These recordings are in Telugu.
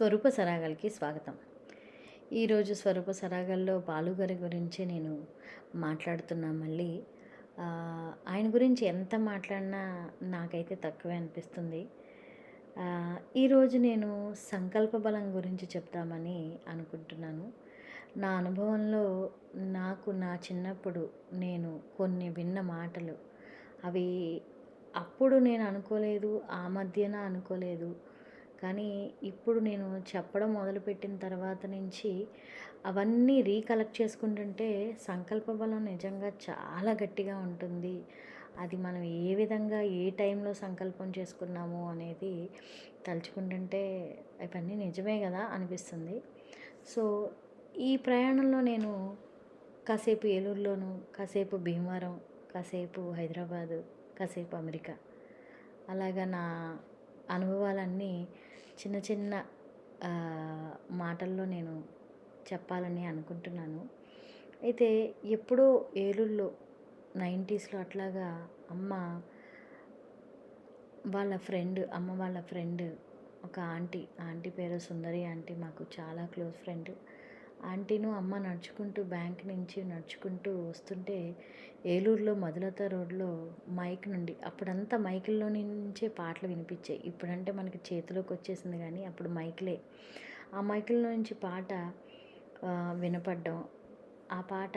స్వరూప సరాగాలకి స్వాగతం. ఈరోజు స్వరూప సరాగాల్లో బాలుగారి గురించి నేను మాట్లాడుతున్నా మళ్ళీ. ఆయన గురించి ఎంత మాట్లాడినా నాకైతే తక్కువే అనిపిస్తుంది. ఈరోజు నేను సంకల్ప బలం గురించి చెప్తామని అనుకుంటున్నాను. నా అనుభవంలో నాకు నా చిన్నప్పుడు నేను కొన్ని విన్న మాటలు. అవి అప్పుడు నేను అనుకోలేదు ఆ మధ్యన అనుకోలేదు. కానీ ఇప్పుడు నేను చెప్పడం మొదలుపెట్టిన తర్వాత నుంచి అవన్నీ రీకలెక్ట్ చేసుకుంటుంటే సంకల్ప బలం నిజంగా చాలా గట్టిగా ఉంటుంది. అది మనం ఏ విధంగా ఏ టైంలో సంకల్పం చేసుకున్నాము అనేది తలుచుకుంటుంటే ఇవన్నీ నిజమే కదా అనిపిస్తుంది. సో ఈ ప్రయాణంలో నేను కాసేపు ఏలూరులోను కాసేపు భీమవరం కాసేపు హైదరాబాదు కాసేపు అమెరికా. అలాగా నా అనుభవాలన్నీ చిన్న చిన్న మాటల్లో నేను చెప్పాలని అనుకుంటున్నాను. అయితే ఎప్పుడో ఏలూరులో నైంటీస్లో అట్లాగా అమ్మ వాళ్ళ ఫ్రెండ్ అమ్మ వాళ్ళ ఫ్రెండ్ ఒక ఆంటీ ఆంటీ పేరు సుందరి ఆంటీ మాకు చాలా క్లోజ్ ఫ్రెండ్. ఆంటీను అమ్మ నడుచుకుంటూ బ్యాంక్ నుంచి నడుచుకుంటూ వస్తుంటే ఏలూరులో మధులత రోడ్లో మైక్ నుండి అప్పుడంతా మైకుల్లో నుంచే పాటలు వినిపించాయి. ఇప్పుడంటే మనకి చేతిలోకి వచ్చేసింది కానీ అప్పుడు మైకులే. ఆ మైకుల నుంచి పాట వినపడ్డం. ఆ పాట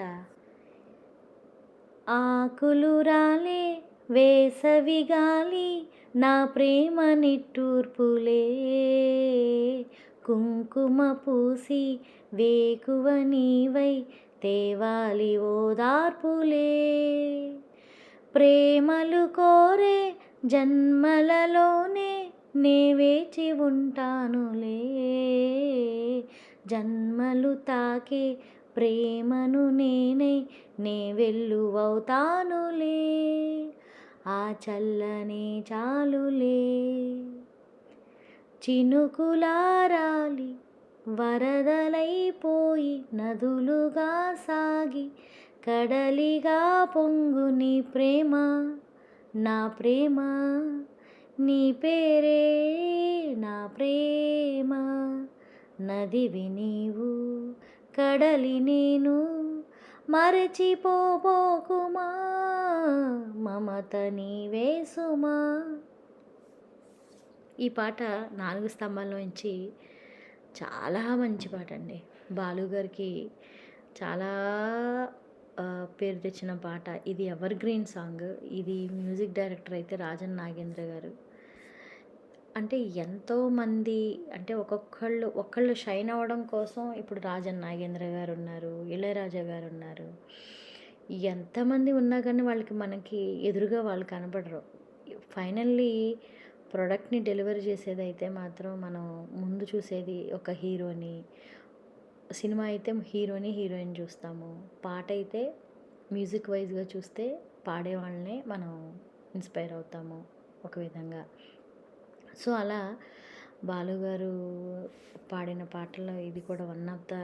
ఆకులు రాలే వేసవి గాలి నా ప్రేమ నిట్టూర్పులే కుంకుమ పూసి వేకువ నీవై తేవాలి ఓదార్పులే ప్రేమలు కోరే జన్మలలోనే నే వేచి ఉంటానులే. జన్మలు తాకే ప్రేమను నేనే నే వెల్లువవుతానులే. ఆ చల్లనే చాలులే. చినుకులారాలి వరదలైపోయి నదులుగా సాగి కడలిగా పొంగు నీ ప్రేమ నా ప్రేమ నీ పేరే నా ప్రేమ. నదివి నీవు కడలి నేను మరచిపోబోకుమా మమత నీవే సుమా. ఈ పాట నాలుగు స్తంభాల్లోంచి చాలా మంచి పాట అండి. బాలు గారికి చాలా పేరు తెచ్చిన పాట. ఇది ఎవర్ గ్రీన్ సాంగ్. ఇది మ్యూజిక్ డైరెక్టర్ అయితే రాజన్ నాగేంద్ర గారు. అంటే ఎంతోమంది అంటే ఒక్కొక్కళ్ళు ఒక్కళ్ళు షైన్ అవ్వడం కోసం ఇప్పుడు రాజన్ నాగేంద్ర గారు ఉన్నారు ఇళయరాజా గారు ఉన్నారు. ఎంతమంది ఉన్నా కానీ వాళ్ళకి మనకి ఎదురుగా వాళ్ళు కనపడరు. ఫైనల్లీ ప్రోడక్ట్ని డెలివరీ చేసేదైతే మాత్రం మనం ముందు చూసేది ఒక హీరోని సినిమా అయితే హీరోని హీరోయిన్ చూస్తాము. పాట అయితే మ్యూజిక్ వైజ్గా చూస్తే పాడేవాళ్ళనే మనం ఇన్స్పైర్ అవుతాము ఒక విధంగా. సో అలా బాలుగారు పాడిన పాటల్లో ఇది కూడా వన్ ఆఫ్ ద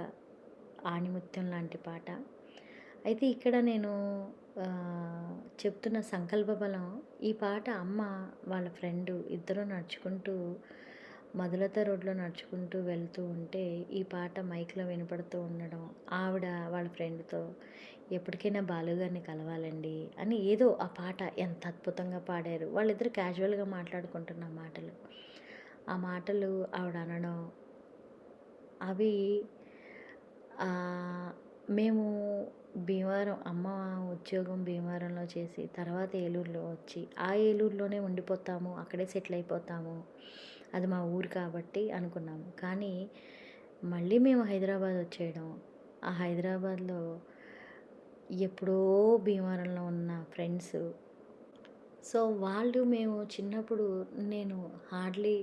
ఆణిముత్యం లాంటి పాట. అయితే ఇక్కడ నేను చెప్తున్న సంకల్ప బలం ఈ పాట అమ్మ వాళ్ళ ఫ్రెండ్ ఇద్దరు నడుచుకుంటూ మధులత రోడ్లో నడుచుకుంటూ వెళ్తూ ఉంటే ఈ పాట మైక్లో వినపడుతూ ఉండడం ఆవిడ వాళ్ళ ఫ్రెండ్తో ఎప్పటికైనా బాలుగారిని కలవాలండి అని ఏదో ఆ పాట ఎంత అద్భుతంగా పాడారు. వాళ్ళిద్దరు క్యాజువల్గా మాట్లాడుకుంటున్న మాటలు. ఆ మాటలు ఆవిడ అనడం అవి మేము భీమవరం అమ్మ ఉద్యోగం భీమవరంలో చేసి తర్వాత ఏలూరులో వచ్చి ఆ ఏలూరులోనే ఉండిపోతాము అక్కడే సెటిల్ అయిపోతాము. అది మా ఊరు కాబట్టి అనుకున్నాము. కానీ మళ్ళీ మేము హైదరాబాద్ వచ్చేయడం. ఆ హైదరాబాద్లో ఎప్పుడో భీమవరంలో ఉన్న ఫ్రెండ్స్. సో వాళ్ళు మేము చిన్నప్పుడు నేను హార్డ్లీ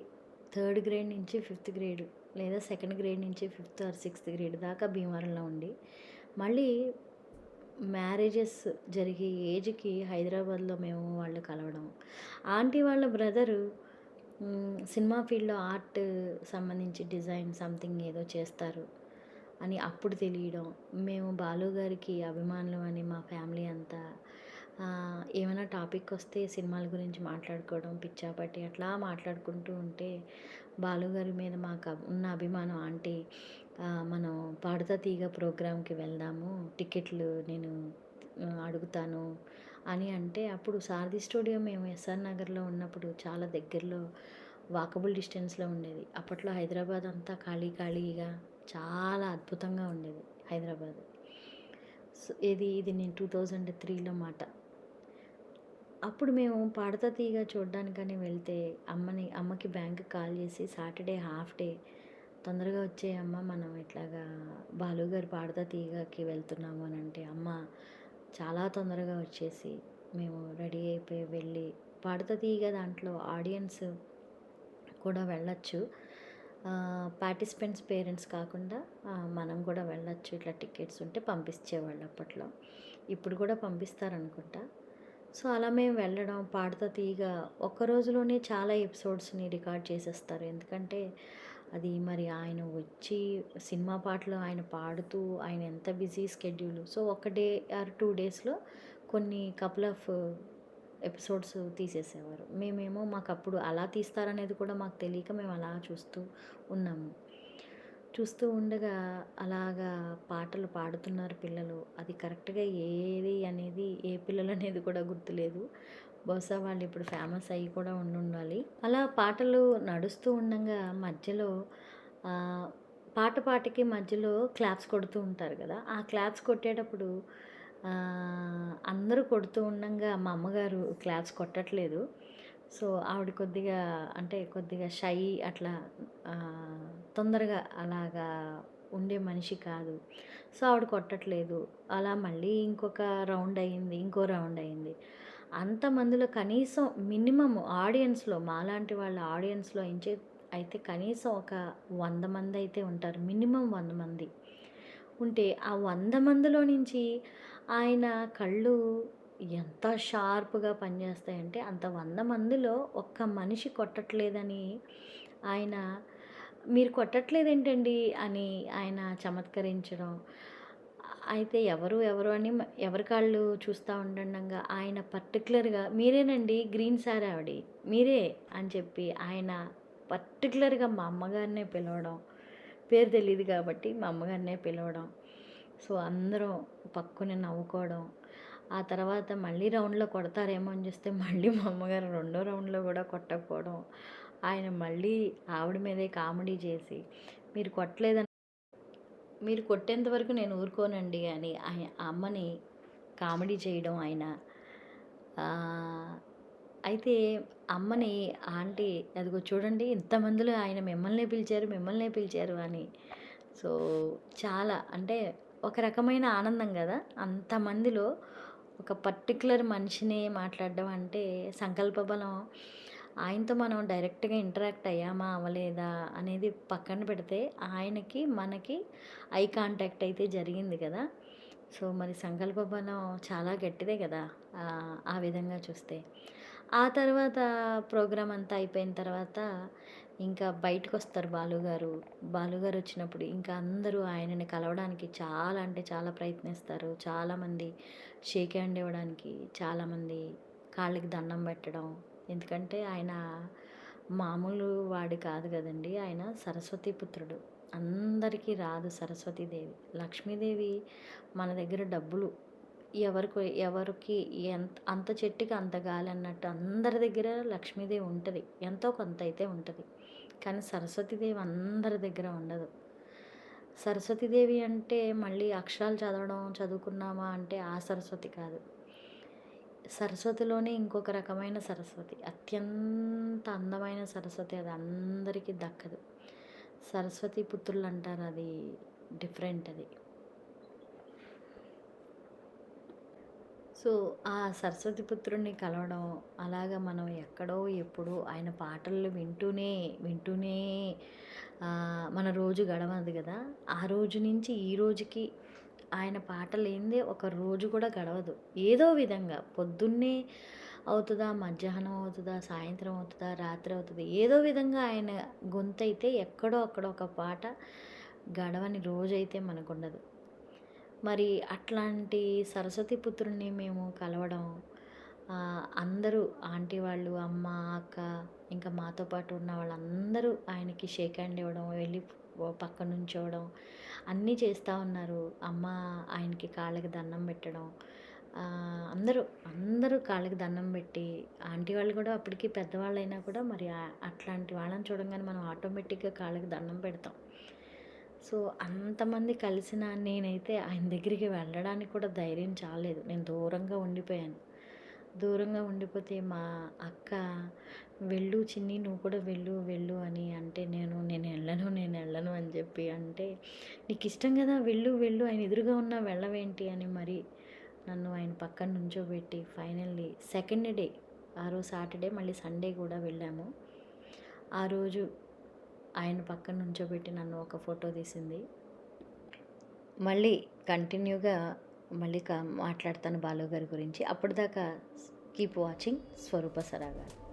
థర్డ్ గ్రేడ్ నుంచి ఫిఫ్త్ గ్రేడ్ లేదా సెకండ్ గ్రేడ్ నుంచి ఫిఫ్త్ ఆర్ సిక్స్త్ గ్రేడ్ దాకా భీమవరంలో ఉండి మళ్ళీ మ్యారేజెస్ జరిగే ఏజ్కి హైదరాబాద్లో మేము వాళ్ళు కలవడం. ఆంటీ వాళ్ళ బ్రదరు సినిమా ఫీల్డ్లో ఆర్ట్ సంబంధించి డిజైన్ సంథింగ్ ఏదో చేస్తారు అని అప్పుడు తెలియడం. మేము బాలు గారికి అభిమానులు అని మా ఫ్యామిలీ అంతా ఏమైనా టాపిక్ వస్తే సినిమాల గురించి మాట్లాడుకోవడం పిచ్చాపట్టి అట్లా మాట్లాడుకుంటూ ఉంటే బాలుగారి మీద మాకు ఉన్న అభిమానం ఆంటీ మనం పాడుతా తీగ ప్రోగ్రామ్కి వెళ్దాము టికెట్లు నేను అడుగుతాను అని అంటే అప్పుడు సారథి స్టూడియో మేము ఎస్ఆర్ నగర్లో ఉన్నప్పుడు చాలా దగ్గరలో వాకబుల్ డిస్టెన్స్లో ఉండేది. అప్పట్లో హైదరాబాద్ అంతా ఖాళీ ఖాళీగా చాలా అద్భుతంగా ఉండేది హైదరాబాద్. సో ఇది ఇది నేను టూ థౌజండ్ త్రీలో మాట. అప్పుడు మేము పాడతా తీగ చూడడానికని వెళ్తే అమ్మని అమ్మకి బ్యాంక్ కాల్ చేసి సాటర్డే హాఫ్ డే తొందరగా వచ్చే అమ్మ మనం ఇట్లాగా బాలుగారు పాడతా తీగకి వెళ్తున్నాము అని అంటే అమ్మ చాలా తొందరగా వచ్చేసి మేము రెడీ అయిపోయి వెళ్ళి పాడతా తీగ దాంట్లో ఆడియన్స్ కూడా వెళ్ళచ్చు. పార్టిసిపెంట్స్ పేరెంట్స్ కాకుండా మనం కూడా వెళ్ళచ్చు. ఇట్లా టికెట్స్ ఉంటే పంపించేవాళ్ళు అప్పట్లో. ఇప్పుడు కూడా పంపిస్తారనుకుంటా. సో అలా మేము వెళ్ళడం పాడుతా తీగ ఒక్క రోజులోనే చాలా ఎపిసోడ్స్ని రికార్డ్ చేసేస్తారు. ఎందుకంటే అది మరి ఆయన వచ్చి సినిమా పాటలు ఆయన పాడుతూ ఆయన ఎంత బిజీ స్కెడ్యూల్. సో ఒక డే ఆర్ టూ డేస్లో కొన్ని కపుల్ ఆఫ్ ఎపిసోడ్స్ తీసేసేవారు. మేమేమో మాకు అప్పుడు అలా తీస్తారనేది కూడా మాకు తెలియక మేము అలా చూస్తూ ఉన్నాము. చూస్తూ ఉండగా అలాగా పాటలు పాడుతున్నారు పిల్లలు. అది కరెక్ట్గా ఏది అనేది ఏ పిల్లలు అనేది కూడా గుర్తులేదు. బహుశా వాళ్ళు ఇప్పుడు ఫేమస్ అయ్యి కూడా ఉండి ఉండాలి అలా పాటలు నడుస్తూ ఉండగా మధ్యలో పాట పాటకి మధ్యలో క్లాప్స్ కొడుతూ ఉంటారు కదా. ఆ క్లాప్స్ కొట్టేటప్పుడు అందరూ కొడుతూ ఉండగా మా అమ్మగారు క్లాప్స్ కొట్టట్లేదు. సో ఆవిడ కొద్దిగా అంటే కొద్దిగా షై అట్లా తొందరగా అలాగా ఉండే మనిషి కాదు. సో ఆవిడ కొట్టట్లేదు. అలా మళ్ళీ ఇంకొక రౌండ్ అయ్యింది ఇంకో రౌండ్ అయింది అంతమందిలో కనీసం మినిమం ఆడియన్స్లో మాలాంటి వాళ్ళ ఆడియన్స్లో ఇంచే అయితే కనీసం ఒక వంద మంది అయితే ఉంటారు. మినిమం వంద మంది. ఉంటే ఆ వంద మందిలో నుంచి ఆయన కళ్ళు ఎంత షార్ప్గా పనిచేస్తాయంటే అంత వంద మందిలో ఒక్క మనిషి కొట్టట్లేదని ఆయన మీరు కొట్టట్లేదు ఏంటండి అని ఆయన చమత్కరించడం అయితే ఎవరు ఎవరు అని ఎవరి కాళ్ళు చూస్తూ ఉండగా ఆయన పర్టికులర్గా మీరేనండి గ్రీన్ సార్ ఆవిడ? మీరే అని చెప్పి ఆయన పర్టికులర్గా మా అమ్మగారినే పిలవడం. పేరు తెలియదు కాబట్టి మా అమ్మగారినే పిలవడం. సో అందరం పక్కుని నవ్వుకోవడం. ఆ తర్వాత మళ్ళీ రౌండ్లో కొడతారేమో అని చూస్తే మళ్ళీ మా అమ్మగారు రెండో రౌండ్లో కూడా కొట్టకపోవడం. ఆయన మళ్ళీ ఆవిడ మీదే కామెడీ చేసి మీరు కొట్టలేదని మీరు కొట్టేంత వరకు నేను ఊరుకోనండి అని ఆయన అమ్మని కామెడీ చేయడం ఆయన. అయితే అమ్మని ఆంటీ అదిగో చూడండి ఇంతమందిలో ఆయన మిమ్మల్నే పిలిచారు మిమ్మల్నే పిలిచారు అని. సో చాలా అంటే ఒక రకమైన ఆనందం కదా. అంతమందిలో ఒక పర్టికులర్ మనిషిని మాట్లాడడం అంటే సంకల్ప బలం ఆయనతో మనం డైరెక్ట్గా ఇంటరాక్ట్ అయ్యామా అవ్వలేదా అనేది పక్కన పెడితే ఆయనకి మనకి ఐ కాంటాక్ట్ అయితే జరిగింది కదా. సో మరి సంకల్ప బలం చాలా గట్టిదే కదా ఆ విధంగా చూస్తే. ఆ తర్వాత ప్రోగ్రామ్ అంతా అయిపోయిన తర్వాత ఇంకా బయటకు వస్తారు బాలుగారు. బాలుగారు వచ్చినప్పుడు ఇంకా అందరూ ఆయనని కలవడానికి చాలా అంటే చాలా ప్రయత్నిస్తారు. చాలామంది షేక్ హ్యాండ్ ఇవ్వడానికి చాలామంది కాళ్ళకి దండం పెట్టడం ఎందుకంటే ఆయన మామూలు వాడి కాదు కదండి. ఆయన సరస్వతి పుత్రుడు. అందరికీ రాదు సరస్వతీదేవి. లక్ష్మీదేవి మన దగ్గర డబ్బులు. ఎవరికి ఎవరికి ఎంత అంత చెట్టుకి అంత గాలి అన్నట్టు అందరి దగ్గర లక్ష్మీదేవి ఉంటుంది. ఎంతో కొంత అయితే ఉంటుంది. కానీ సరస్వతీదేవి అందరి దగ్గర ఉండదు. సరస్వతీదేవి అంటే మళ్ళీ అక్షరాలు చదవడం చదువుకున్నామా అంటే ఆ సరస్వతి కాదు. సరస్వతిలోనే ఇంకొక రకమైన సరస్వతి. అత్యంత అందమైన సరస్వతి అది అందరికీ దక్కదు. సరస్వతి పుత్రులు అంటారు అది డిఫరెంట్ అది. సో ఆ సరస్వతి పుత్రుడిని కలవడం అలాగా మనం ఎక్కడో ఎప్పుడో ఆయన పాటలు వింటూనే వింటూనే మన రోజు గడవదు కదా. ఆ రోజు నుంచి ఈ రోజుకి ఆయన పాట లేనిదే ఒక రోజు కూడా గడవదు. ఏదో విధంగా పొద్దున్నే అవుతుందా మధ్యాహ్నం అవుతుందా సాయంత్రం అవుతుందా రాత్రి అవుతుంది ఏదో విధంగా ఆయన గొంతు అయితే ఎక్కడో అక్కడ ఒక పాట గడవని రోజైతే మనకుండదు. మరి అట్లాంటి సరస్వతి పుత్రుణ్ణి మేము కలవడం అందరూ ఆంటీ వాళ్ళు అమ్మ అక్క ఇంకా మాతో పాటు ఉన్న వాళ్ళందరూ ఆయనకి షేక్ హ్యాండ్ ఇవ్వడం వెళ్ళి పక్క నుంచోవడం అన్నీ చేస్తూ ఉన్నారు. అమ్మ ఆయనకి కాళ్ళకి దండం పెట్టడం. అందరూ అందరూ కాళ్ళకి దండం పెట్టి ఆంటీ వాళ్ళు కూడా అప్పటికి పెద్దవాళ్ళు అయినా కూడా మరి అట్లాంటి వాళ్ళని చూడంగానే మనం ఆటోమేటిక్గా కాళ్ళకి దండం పెడతాం. సో అంతమంది కలిసిన నేనైతే ఆయన దగ్గరికి వెళ్ళడానికి కూడా ధైర్యం చాలేదు. నేను దూరంగా ఉండిపోయాను. దూరంగా ఉండిపోతే మా అక్క వెళ్ళు చిన్ని నువ్వు కూడా వెళ్ళు వెళ్ళు అని అంటే నేను నేను వెళ్ళను నేను వెళ్ళను అని చెప్పి అంటే నీకు ఇష్టం కదా వెళ్ళు వెళ్ళు ఆయన ఎదురుగా ఉన్నా వెళ్ళవేంటి అని మరి నన్ను ఆయన పక్కన నుంచోబెట్టి ఫైనల్లీ సెకండ్ డే ఆ రోజు సాటర్డే మళ్ళీ సండే కూడా వెళ్ళాము. ఆ రోజు ఆయన పక్కన నుంచోబెట్టి నన్ను ఒక ఫోటో తీసింది. మళ్ళీ కంటిన్యూగా మళ్ళీ మాట్లాడతాను బాలు గారి గురించి. అప్పటిదాకా కీప్ వాచింగ్ స్వరూప సరాగారు